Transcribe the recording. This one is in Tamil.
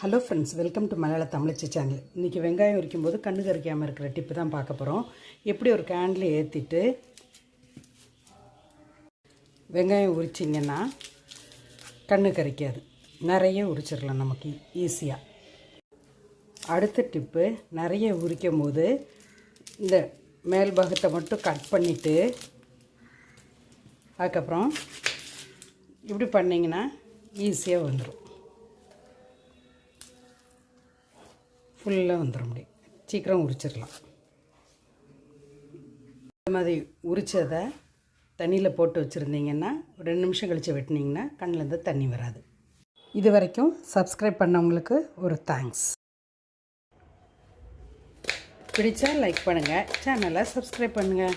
ஹலோ ஃப்ரெண்ட்ஸ் வெல்கம் டு மலையாள தமிழச்சி சேனல் இன்றைக்கி வெங்காயம் உரிக்கும் போது கண்ணு கறிக்காமல் இருக்கிற டிப்பு தான் பார்க்க போகிறோம் எப்படி ஒரு கேண்டில் ஏற்றிட்டு வெங்காயம் உரிச்சிங்கன்னா கண்ணு கறிக்காது நிறைய உரிச்சிடலாம் நமக்கு ஈஸியாக அடுத்த டிப்பு நிறைய உரிக்கும் போது இந்த மேல் பாகத்தை மட்டும் கட் பண்ணிவிட்டு அதுக்கப்புறம் இப்படி பண்ணிங்கன்னா ஈஸியாக வந்துடும் ஃபுல்லாக வந்துட முடியும் சீக்கிரம் உரிச்சிடலாம். இந்த மாதிரி உரித்ததை தண்ணியில் போட்டு வச்சுருந்தீங்கன்னா ஒரு ரெண்டு நிமிஷம் கழித்து வெட்டினீங்கன்னா கண்ணிலேருந்து தண்ணி வராது. இது வரைக்கும் சப்ஸ்கிரைப் பண்ணவங்களுக்கு ஒரு தேங்க்ஸ் பிடிச்சா லைக் பண்ணுங்கள் சேனலை சப்ஸ்கிரைப் பண்ணுங்கள்